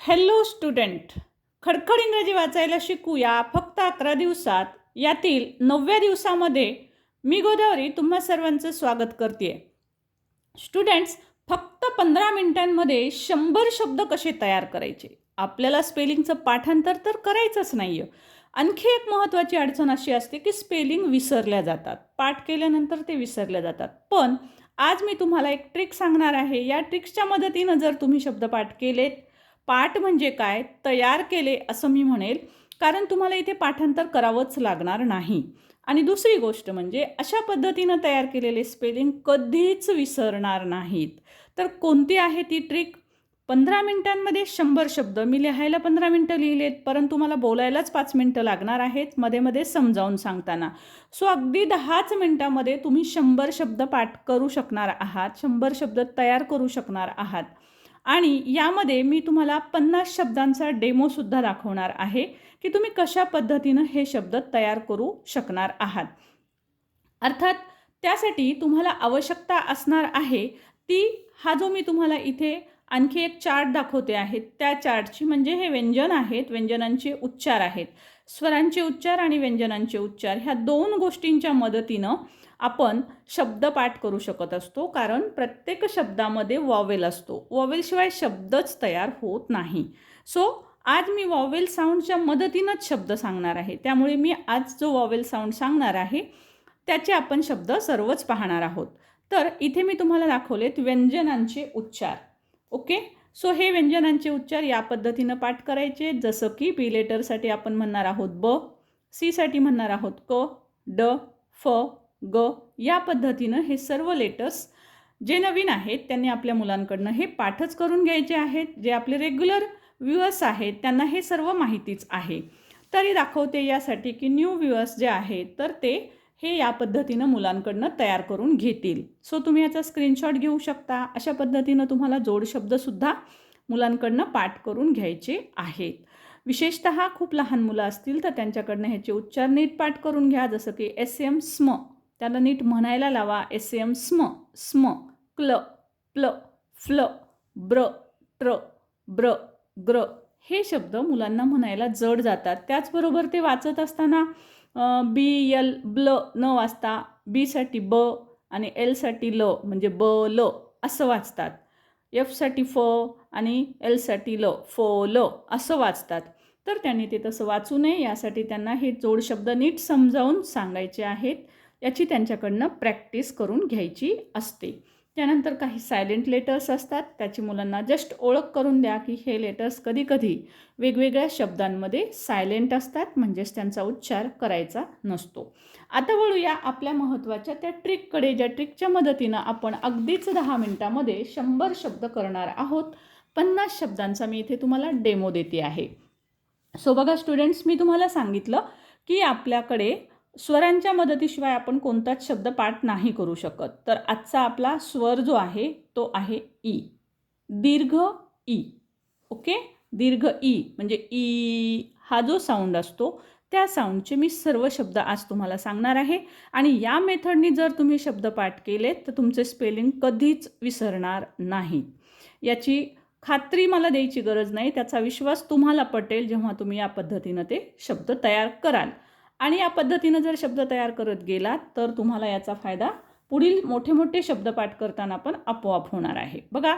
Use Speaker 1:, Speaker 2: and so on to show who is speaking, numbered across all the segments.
Speaker 1: Hello student खडखड इंग्रजी वाचायला शिकूया फक्त अकरा दिवसात. यातील नवव्या दिवसामध्ये मी गोदावरी तुम्हा सर्वांचं स्वागत करते स्टुडंट्स फक्त पंधरा मिनिटांमध्ये शंभर शब्द कसे तयार करायचे? आपल्याला स्पेलिंगचं पाठांतर तर करायचंच नाही आहे आणखी एक महत्त्वाची अडचण अशी असते की स्पेलिंग विसरल्या जातात. पाठ केल्यानंतर ते विसरल्या जातात. पण आज मी तुम्हाला एक ट्रिक सांगणार आहे. या ट्रिक्सच्या मदतीनं जर तुम्ही शब्दपाठ केलेत पाठ म्हणजे काय? तयार केले असं मी म्हणेल. कारण तुम्हाला इथे पाठांतर करावंच लागणार नाही. आणि दुसरी गोष्ट म्हणजे अशा पद्धतीनं तयार केलेले स्पेलिंग कधीच विसरणार नाहीत. तर कोणती आहे ती ट्रिक पंधरा मिनिटांमध्ये शंभर शब्द. मी लिहायला पंधरा मिनटं लिहिलेत परंतु मला बोलायलाच पाच मिनटं लागणार आहेत मध्ये मध्ये समजावून सांगताना. सो अगदी दहाच मिनटामध्ये तुम्ही शंभर शब्द पाठ करू शकणार आहात शंभर शब्द तयार करू शकणार आहात. आणि यामध्ये मी तुम्हाला पन्नास शब्दांचा डेमोसुद्धा दाखवणार आहे की तुम्ही कशा पद्धतीनं हे शब्द तयार करू शकणार आहात. अर्थात त्यासाठी तुम्हाला आवश्यकता असणार आहे ती हा जो मी तुम्हाला इथे आणखी एक चार्ट दाखवते आहे त्या चार्टची म्हणजे हे व्यंजन आहेत व्यंजनांचे उच्चार आहेत. स्वरांचे उच्चार आणि व्यंजनांचे उच्चार ह्या दोन गोष्टींच्या मदतीनं आपण शब्द पाठ करू शकत असतो कारण प्रत्येक शब्दामध्ये वॉवेल असतो. वॉवेलशिवाय शब्दच तयार होत नाही. सो आज मी वॉवेल साऊंडच्या मदतीनंच शब्द सांगणार आहे. त्यामुळे मी आज जो वॉवेल साऊंड सांगणार आहे त्याचे आपण शब्द सर्वच पाहणार आहोत. तर इथे मी तुम्हाला दाखवलेत व्यंजनांचे उच्चार. ओके? सो हे व्यंजनांचे उच्चार या पद्धतीनं पाठ करायचे. जसं की बी लेटरसाठी आपण म्हणणार आहोत ब सीसाठी म्हणणार आहोत क ड फ ग या पद्धतीनं हे सर्व लेटर्स जे नवीन आहेत त्यांनी आपल्या मुलांकडनं हे पाठच करून घ्यायचे आहेत. जे आपले रेग्युलर व्ह्युअर्स आहेत त्यांना हे सर्व माहितीच आहे. तरी दाखवते यासाठी की न्यू व्ह्युअर्स जे आहेत तर ते हे या पद्धतीनं मुलांकडनं तयार करून घेतील. सो तुम्ही याचा स्क्रीनशॉट घेऊ शकता. अशा पद्धतीनं तुम्हाला जोडशब्दसुद्धा मुलांकडनं पाठ करून घ्यायचे आहेत. विशेषत खूप लहान मुलं असतील तर त्यांच्याकडनं ह्याचे उच्चार नीट पाठ करून घ्या. जसं की एस एम स्म त्याला नीट म्हणायला लावा. एस एम स्म स्म क्ल प्ल फ्ल ब्र ट्र ब्र ग्र. हे शब्द मुलांना म्हणायला जड जातात. त्याचबरोबर ते वाचत असताना बी यल ब्ल न वाचता बीसाठी ब आणि एलसाठी ल म्हणजे ब ल असं वाचतात. एफसाठी फ आणि एलसाठी ल फ ल असं वाचतात. तर त्यांनी ते तसं वाचू नये. यासाठी त्यांना हे जोड शब्द नीट समजावून सांगायचे आहेत. याची त्यांच्याकडनं प्रॅक्टिस करून घ्यायची असते. त्यानंतर काही सायलेंट लेटर्स असतात. त्याची मुलांना जस्ट ओळख करून द्या की हे लेटर्स कधीकधी वेगवेगळ्या शब्दांमध्ये सायलेंट असतात म्हणजेच त्यांचा उच्चार करायचा नसतो. आता वळूया आपल्या महत्त्वाच्या त्या ट्रिककडे ज्या ट्रिकच्या मदतीनं आपण अगदीच दहा मिनटामध्ये शंभर शब्द करणार आहोत. पन्नास शब्दांचा मी इथे तुम्हाला डेमो देते आहे. सो बघा स्टुडंट्स मी तुम्हाला सांगितलं की आपल्याकडे स्वरांच्या मदतीशिवाय आपण कोणताच शब्द पाठ नाही करू शकत. तर आजचा आपला स्वर जो आहे तो आहे ई. दीर्घ ई. ओके? दीर्घ ई म्हणजे ई हा जो साऊंड असतो त्या साऊंडचे मी सर्व शब्द आज तुम्हाला सांगणार आहे. आणि या मेथडनी जर तुम्ही शब्द पाठ केलेत तर तुमचे स्पेलिंग कधीच विसरणार नाही. याची खात्री मला द्यायची गरज नाही त्याचा विश्वास तुम्हाला पटेल जेव्हा तुम्ही या पद्धतीनं ते शब्द तयार कराल. आणि या पद्धतीनं जर शब्द तयार करत गेलात तर तुम्हाला याचा फायदा पुढील मोठे मोठे शब्द पाठ करताना पण आपोआप होणार आहे. बघा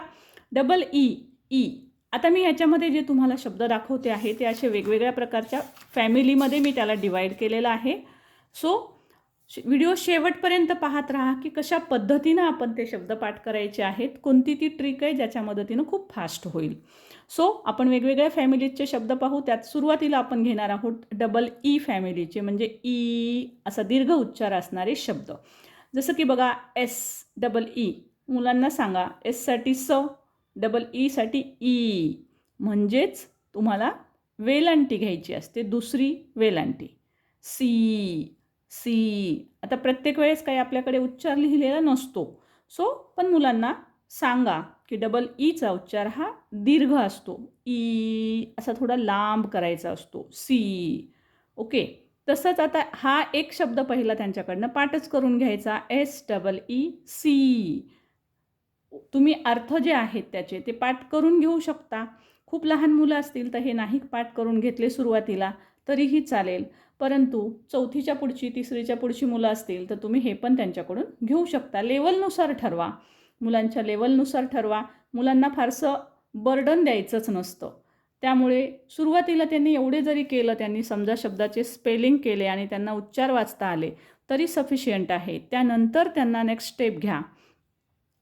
Speaker 1: डबल ई ई आता मी याच्यामध्ये जे तुम्हाला शब्द दाखवते आहे ते असे वेगवेगळ्या प्रकारच्या फॅमिलीमध्ये मी त्याला डिवाईड केलेलं आहे. सो व्हिडिओ शेवटपर्यंत पाहत राहा की कशा पद्धतीनं आपण ते शब्द पाठ करायचे आहेत कोणती ती ट्रिक आहे ज्याच्या मदतीनं खूप फास्ट होईल. सो आपण वेगवेगळ्या फॅमिलीजचे शब्द पाहू त्यात सुरुवातीला आपण घेणार आहोत डबल ई फॅमिलीचे म्हणजे ई असा दीर्घ उच्चार असणारे शब्द. जसं की बघा एस डबल ई मुलांना सांगा एससाठी स डबल ईसाठी ई म्हणजेच तुम्हाला वेलांटी घ्यायची असते दुसरी वेलांटी. सी सी. आता प्रत्येक वेळेस काही आपल्याकडे उच्चार लिहिलेला नसतो. सो पण मुलांना सांगा की डबल ईचा e उच्चार हा दीर्घ असतो. ई असा थोडा लांब करायचा असतो. सी ओके तसंच आता हा एक शब्द पहिला त्यांच्याकडनं पाठच करून घ्यायचा. एस डबल ई सी तुम्ही अर्थ जे आहेत त्याचे ते पाठ करून घेऊ शकता. खूप लहान मुलं असतील तर हे नाही पाठ करून घेतले सुरुवातीला. तरीही चालेल. परंतु चौथीच्या पुढची तिसरीच्या पुढची मुलं असतील तर तुम्ही हे पण त्यांच्याकडून घेऊ शकता. लेवलनुसार ठरवा. मुलांच्या लेवलनुसार ठरवा. मुलांना फारसं बर्डन द्यायचंच नसतं. त्यामुळे सुरुवातीला त्यांनी एवढे जरी केलं त्यांनी समजा शब्दाचे स्पेलिंग केले आणि त्यांना उच्चार वाचता आले तरी सफिशियंट आहे. त्यानंतर त्यांना नेक्स्ट स्टेप घ्या.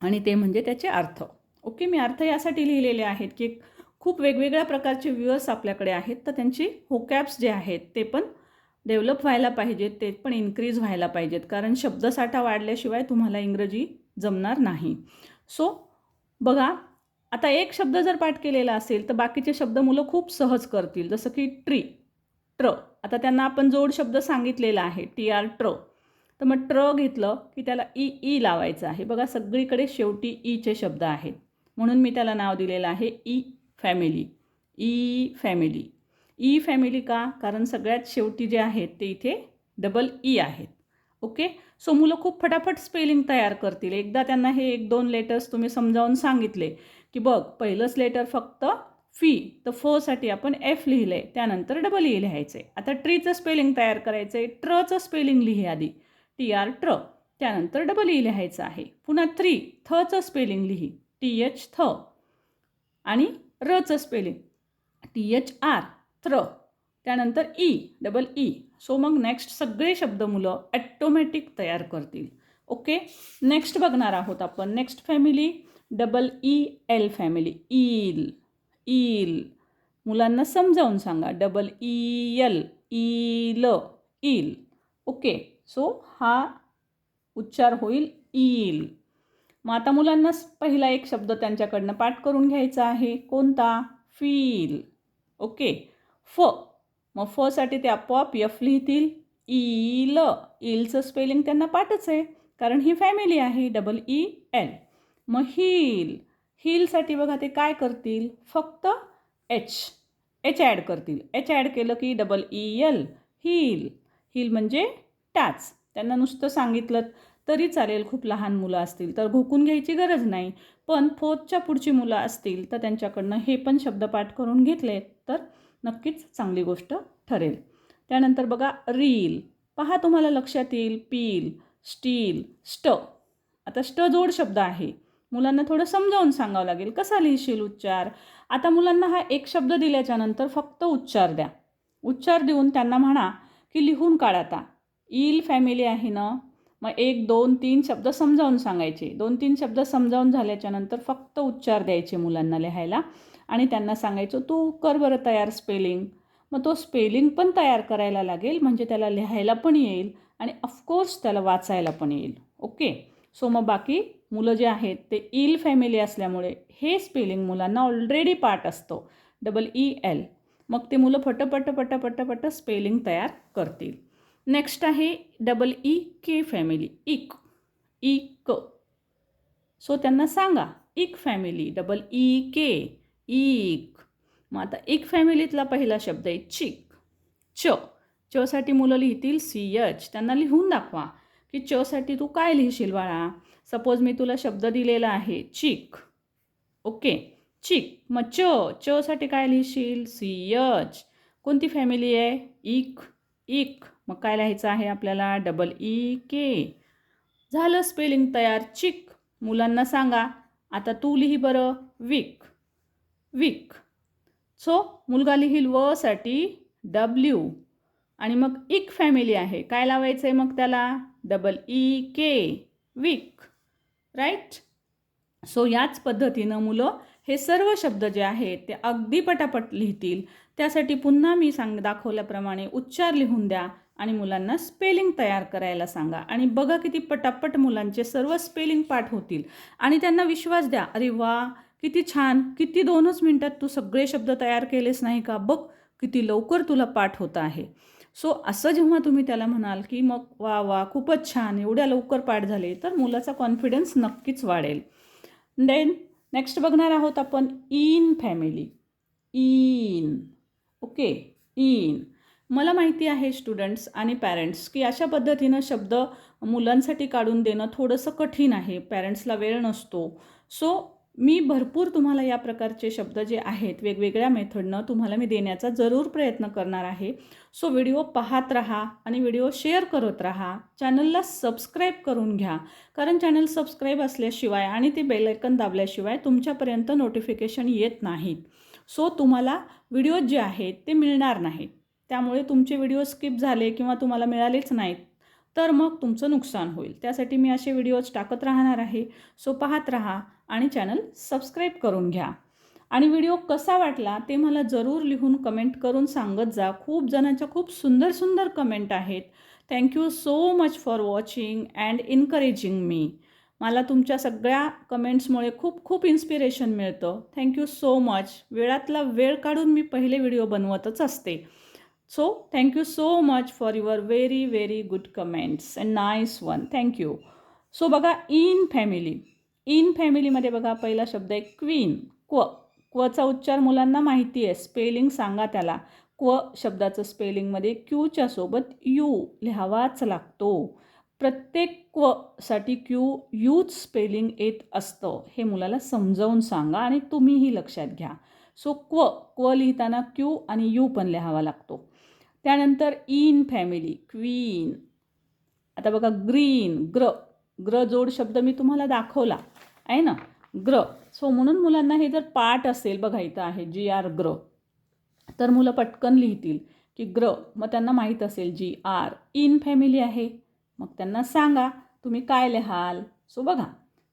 Speaker 1: आणि ते म्हणजे त्याचे अर्थ. ओके मी अर्थ यासाठी लिहिलेले आहेत की खूप वेगवेगळ्या प्रकारचे व्ह्युअर्स आपल्याकडे आहेत. तर त्यांची होकॅप्स जे आहेत ते पण डेव्हलप व्हायला पाहिजेत ते पण इन्क्रीज व्हायला पाहिजेत. कारण शब्दसाठा वाढल्याशिवाय तुम्हाला इंग्रजी जमणार नाही. सो बघा आता एक शब्द जर पाठ केलेला असेल तर बाकीचे शब्द मुलं खूप सहज करतील. जसं की ट्री ट्र आता त्यांना आपण जोड शब्द सांगितलेला आहे टी आर ट्र तर मग ट्र घेतलं की त्याला ई ई लावायचं आहे. बघा सगळीकडे शेवटी e ईचे शब्द आहेत. म्हणून मी त्याला नाव दिलेलं आहे E family E family E family का? कारण सगळ्यात शेवटी जे आहेत ते इथे डबल ई e आहेत. ओके सो मुलं खूप फटाफट स्पेलिंग तयार करतील. एकदा त्यांना हे एक दोन लेटर्स तुम्ही समजावून सांगितले की बघ पहिलंच लेटर फक्त फी तर फसाठी आपण एफ लिहिलं आहे त्यानंतर डबल ई e लिहायचं. आहे आता ट्रीचं स्पेलिंग तयार करायचं आहे ट्रचं स्पेलिंग लिही आधी. टी आर ट्र त्यानंतर डबल ई e लिहायचं आहे. पुन्हा थ्री थचं स्पेलिंग लिही. टी एच थ आणि रचं स्पेलिंग टी एच आर त्र त्यानंतर ई डबल ई सो मग नेक्स्ट सगळे शब्द मुलं ॲटोमॅटिक तयार करतील. ओके नेक्स्ट बघणार आहोत आपण. Next family double E L family eel eel मुलांना समजावून सांगा. Double E L eel eel okay so हा उच्चार होईल ईल मग आता मुलांनाच पहिला एक शब्द त्यांच्याकडनं पाठ करून घ्यायचा आहे. कोणता? फील ओके फ. मग फसाठी ते आपोआप यफ लिहितील. ईल ईलचं स्पेलिंग त्यांना पाठच आहे. कारण ही फॅमिली आहे. डबल ई एल मग हील हीलसाठी बघा ते काय करतील? फक्त एच एच ॲड करतील. एच ॲड केलं की double E L heel heel म्हणजे टाच. त्यांना नुसतं सांगितलं. तरी चालेल खूप लहान मुलं असतील तर घोकून घ्यायची गरज नाही. पण फोर्थच्या पुढची मुलं असतील तर त्यांच्याकडनं हे पण शब्दपाठ करून घेतले तर नक्कीच चांगली गोष्ट ठरेल. त्यानंतर बघा रील. पहा तुम्हाला लक्षात येईल पील स्टील स्ट. आता स्ट जोड शब्द आहे. मुलांना थोडं समजावून सांगावं लागेल. कसा लिहिशील उच्चार? आता मुलांना हा एक शब्द दिल्याच्यानंतर फक्त उच्चार द्या. उच्चार देऊन त्यांना म्हणा की लिहून काढ आता. ईल फॅमिली आहे ना? मग एक दोन तीन शब्द समजावून सांगायचे. दोन तीन शब्द समजावून झाल्याच्यानंतर फक्त उच्चार द्यायचे मुलांना लिहायला आणि त्यांना सांगायचं तू कर बरं तयार स्पेलिंग मग तो स्पेलिंग पण तयार करायला लागेल म्हणजे त्याला लिहायला पण येईल आणि ऑफकोर्स त्याला वाचायला पण येईल. ओके सो मग बाकी मुलं जे आहेत ते इल फॅमिली असल्यामुळे हे स्पेलिंग मुलांना ऑलरेडी पार्ट असतो. डबल ई एल मग ते मुलं फटपट पटपट पट स्पेलिंग तयार करतील. नेक्स्ट आहे डबल ई के फॅमिली इक इक. सो त्यांना सांगा इक फॅमिली डबल ई के इक. मग आता इक फॅमिलीतला पहिला शब्द आहे चिक च. चसाठी मुलं लिहितील सी एच. त्यांना लिहून दाखवा की चसाठी तू काय लिहिशील बाळा? सपोज मी तुला शब्द दिलेला आहे चिक. ओके चिक. मग च चसाठी काय लिहिशील? C H. कोणती फॅमिली आहे? Eek eek. मग काय लिहायचं आहे आपल्याला? डबल ई के झालं स्पेलिंग तयार. चिक. मुलांना सांगा. आता तू लिही बरं. विक. विक. सो मुलगा लिहील वसाठी डब्ल्यू आणि मग इक फॅमिली आहे. काय लावायचं आहे मग त्याला? Double E K week. Right so याच पद्धतीनं मुलं हे सर्व शब्द जे आहेत ते अगदी पटापट लिहितील. त्यासाठी पुन्हा मी सांग दाखवल्याप्रमाणे उच्चार लिहून द्या. आणि मुलांना स्पेलिंग तयार करायला सांगा. आणि बघा किती पटापट मुलांचे सर्व स्पेलिंग पाठ होतील. आणि त्यांना विश्वास द्या. अरे वा किती छान. किती दोनच मिनटात तू सगळे शब्द तयार केलेस नाही का? बघ किती लवकर तुला पाठ होत आहे. सो असं जेव्हा तुम्ही त्याला म्हणाल की मग वा वा खूपच छान एवढ्या लवकर पाठ झाले तर मुलाचा कॉन्फिडन्स नक्कीच वाढेल. देन नेक्स्ट बघणार आहोत आपण een family een. Okay een. मला माहिती आहे स्टुडंट्स आणि पॅरेंट्स की अशा पद्धतीनं शब्द मुलांसाठी काढून देणं थोडंसं कठीण आहे. पॅरेंट्सला वेळ नसतो. सो मी भरपूर तुम्हाला या प्रकारचे शब्द जे आहेत वेगवेगळ्या मेथडनं तुम्हाला मी देण्याचा जरूर प्रयत्न करणार आहे. सो व्हिडिओ पाहत राहा आणि व्हिडिओ शेअर करत राहा. चॅनलला सबस्क्राईब करून घ्या. कारण चॅनल सबस्क्राईब असल्याशिवाय आणि ते बेलायकन दाबल्याशिवाय तुमच्यापर्यंत नोटिफिकेशन येत नाहीत. सो तुम्हाला व्हिडिओ जे आहेत ते मिळणार नाहीत. त्यामुळे तुमचे व्हिडिओ स्किप झाले किंवा तुम्हाला मिळालेच नाहीत तर मग तुमचं नुकसान होईल. त्यासाठी मी असे व्हिडिओज टाकत राहणार आहे. सो पाहत राहा आणि चॅनल सबस्क्राईब करून घ्या. आणि व्हिडिओ कसा वाटला ते मला जरूर लिहून कमेंट करून सांगत जा. खूप जणांच्या खूप सुंदर सुंदर कमेंट आहेत. Thank you so much for watching and encouraging मी मला तुमच्या सगळ्या कमेंट्समुळे खूप खूप इन्स्पिरेशन मिळतं. थँक्यू सो मच वेळातला वेळ काढून मी पहिले व्हिडिओ बनवतच असते. So thank you so much for your very very good comments and nice one thank you so बघा इन फॅमिली इन फॅमिलीमध्ये बघा पहिला शब्द आहे क्वीन क्व. क्वचा उच्चार मुलांना माहिती आहे. स्पेलिंग सांगा त्याला. क्व शब्दाचं स्पेलिंगमध्ये क्यूच्या सोबत यू लिहावाच लागतो. प्रत्येक क्वसाठी क्यू यूच स्पेलिंग येत असतं. हे मुलाला समजावून सांगा आणि तुम्हीही लक्षात घ्या. सो क्व. क्व लिहिताना क्यू आणि यू पण लिहावा लागतो. त्यानंतर इन फॅमिली क्वीन. आता बघा ग्रीन ग्र. ग्र जोड शब्द मी तुम्हाला दाखवला आहे ना? ग्र. सो म्हणून मुलांना हे जर पाठ असेल बघा इथं आहे जी आर ग्र. तर मुलं पटकन लिहितील की ग्र. मग त्यांना माहीत असेल जी आर. इन फॅमिली आहे. मग त्यांना सांगा तुम्ही काय लिहाल? सो बघा.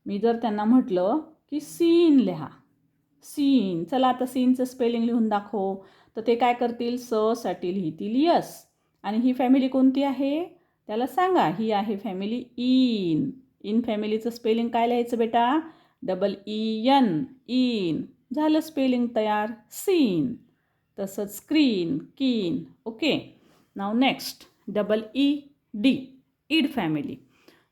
Speaker 1: मी जर त्यांना म्हटलं की सीन लिहा. सीन. चला आता सीनचं स्पेलिंग लिहून दाखव. तर ते काय करतील? स साठी लिहितील यस आणि ही फॅमिली कोणती आहे? त्याला सांगा. ही आहे फॅमिली इन. इन फॅमिलीचं स्पेलिंग काय लिहायचं बेटा? Double E N een. झालं स्पेलिंग तयार. सीन तसंच स्क्रीन कीन ओके नाव next double E D eed family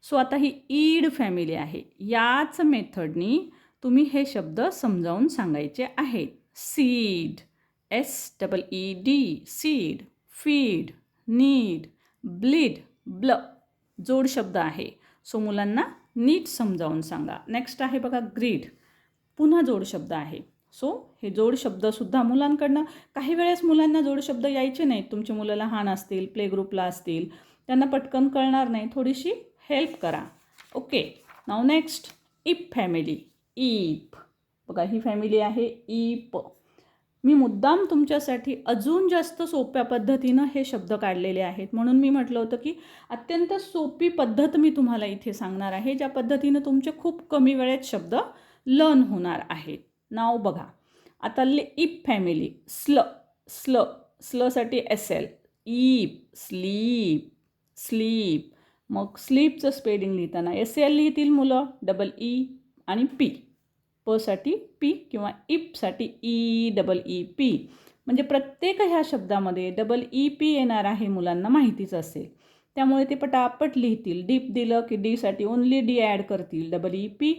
Speaker 1: so आता ही ईड फॅमिली आहे. याच मेथडनी तुम्ही हे शब्द समजावून सांगायचे आहेत seed S double E D seed feed need bleed ब्ल जोड शब्द आहे. सो मुलांना नीट समजावून सांगा. नेक्स्ट आहे बघा ग्रीड पुन्हा जोड शब्द आहे. सो हे जोड शब्दसुद्धा मुलांकडनं काही वेळेस मुलांना जोड शब्द यायचे नाहीत. तुमचे मुलं लहान असतील प्ले ग्रुपला असतील त्यांना पटकन कळणार नाही. थोडीशी हेल्प करा. ओके नाव नेक्स्ट इप फॅमिली ईप बघा ही फॅमिली आहे ईप मी मुद्दाम तुमच्यासाठी अजून जास्त सोप्या पद्धतीनं हे शब्द काढलेले आहेत. म्हणून मी म्हटलं होतं की अत्यंत सोपी पद्धत मी तुम्हाला इथे सांगणार आहे ज्या पद्धतीनं तुमचे खूप कमी वेळेत शब्द लर्न होणार आहेत. नाव बघा. आता ले इप फॅमिली. स्ल स्ल स्लसाठी S L. Eep sleep sleep. मग स्लीपचं स्पेलिंग लिहिताना एस एल लिहितील मुलं डबल ई e आणि पी पसाठी पी किंवा इपसाठी ई डबल ई पी म्हणजे प्रत्येक ह्या शब्दामध्ये डबल ई पी येणार आहे मुलांना माहितीच असेल. त्यामुळे ते पटापट लिहितील. डीप दिलं की डीसाठी ओनली डी ॲड करतील. डबल ई पी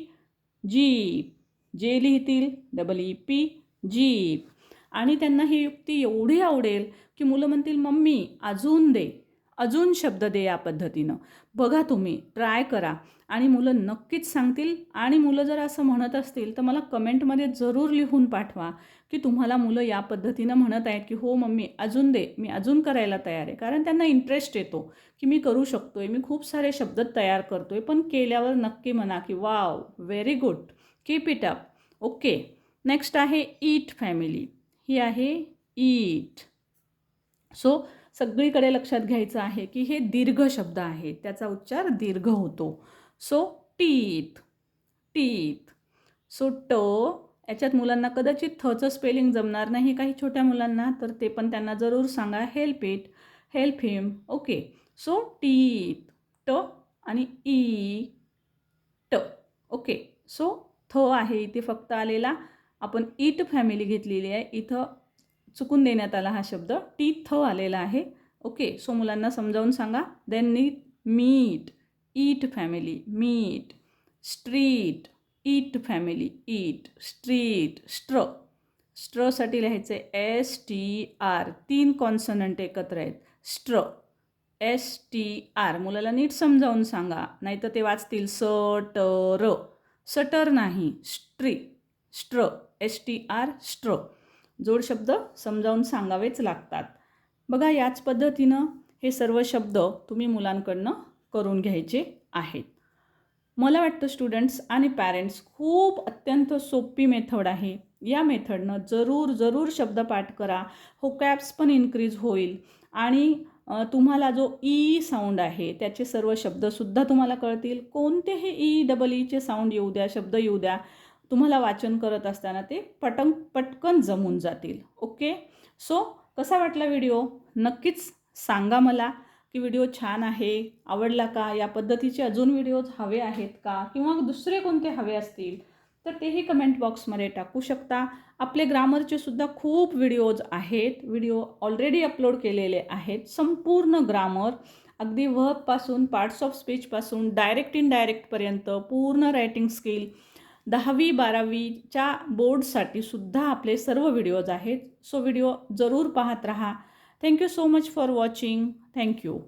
Speaker 1: जीप जे लिहितील डबल ई पी जीप आणि त्यांना ही युक्ती एवढी आवडेल की मुलं म्हणतील मम्मी अजून दे. अजून शब्द दे या पद्धतीनं. बघा तुम्ही ट्राय करा. आणि मुलं नक्कीच सांगतील आणि मुलं जर असं म्हणत असतील तर मला कमेंटमध्ये जरूर लिहून पाठवा की तुम्हाला मुलं या पद्धतीनं म्हणत आहेत की हो मम्मी अजून दे. मी अजून करायला तयार आहे. कारण त्यांना इंटरेस्ट येतो की मी करू शकतो आहे मी खूप सारे शब्द तयार करतो आहे पण केल्यावर नक्की म्हणा की wow very good. Keep it up okay. Next आहे ईट फॅमिली. ही आहे ईट. सो सगळीकडे लक्षात घ्यायचं आहे की हे दीर्घ शब्द आहे. त्याचा उच्चार दीर्घ होतो. So teeth teeth. सो ट याच्यात मुलांना कदाचित थचं स्पेलिंग जमणार नाही काही छोट्या मुलांना तर ते पण त्यांना जरूर सांगा. Help it help him okay so teeth ट आणि ई ट. ओके सो थ आहे इथे फक्त आलेला. आपण ईट फॅमिली घेतलेली आहे. इथं चुकून देण्यात आला हा शब्द. टी थ आलेला आहे. ओके सो मुलांना समजावून सांगा. Then neat meet eat family meet street eat family eat street str स्ट्रसाठी लिहायचे एस टी आर तीन कॉन्सनंट एकत्र आहेत. स्ट्र एस टी आर मुलाला नीट समजावून सांगा. नाहीतर ते वाचतील स ट र सटर नाही स्ट्री. स्ट्र एस टी आर स्ट्र. जोड शब्द समजावून सांगावेच लागतात. बघा याच पद्धतीनं हे सर्व शब्द तुम्ही मुलांकडनं करून घ्यायचे आहेत. मला वाटतं स्टुडंट्स आणि पॅरेंट्स खूप अत्यंत सोपी मेथड आहे. या मेथडनं जरूर जरूर शब्दपाठ करा. होकॅब्स पण इन्क्रीज होईल. आणि तुम्हाला जो e ई साऊंड आहे त्याचे सर्व शब्दसुद्धा तुम्हाला कळतील. कोणतेही ई डबल ईचे साऊंड येऊ द्या शब्द येऊ द्या. तुम्हाला वाचन करत असताना ते पटंग पटकन जमून जातील. ओके? सो कसा वाटला व्हिडिओ नक्कीच सांगा मला की व्हिडिओ छान आहे आवडला का? या पद्धतीचे अजून व्हिडिओज हवे आहेत का? किंवा दुसरे कोणते हवे असतील? तर तेही कमेंट बॉक्समध्ये टाकू शकता. आपले ग्रामरचे सुद्धा खूप व्हिडिओज आहेत. व्हिडिओ ऑलरेडी अपलोड केलेले आहेत. संपूर्ण ग्रामर अगदी वर्बपासून पार्ट्स ऑफ स्पीचपासून डायरेक्ट इन डायरेक्टपर्यंत पूर्ण रायटिंग स्किल दहावी बारावीच्या बोर्डसाठी सुद्धा आपले सर्व व्हिडिओज आहेत. सो व्हिडिओ जरूर पाहत राहा. Thank you so much for watching thank you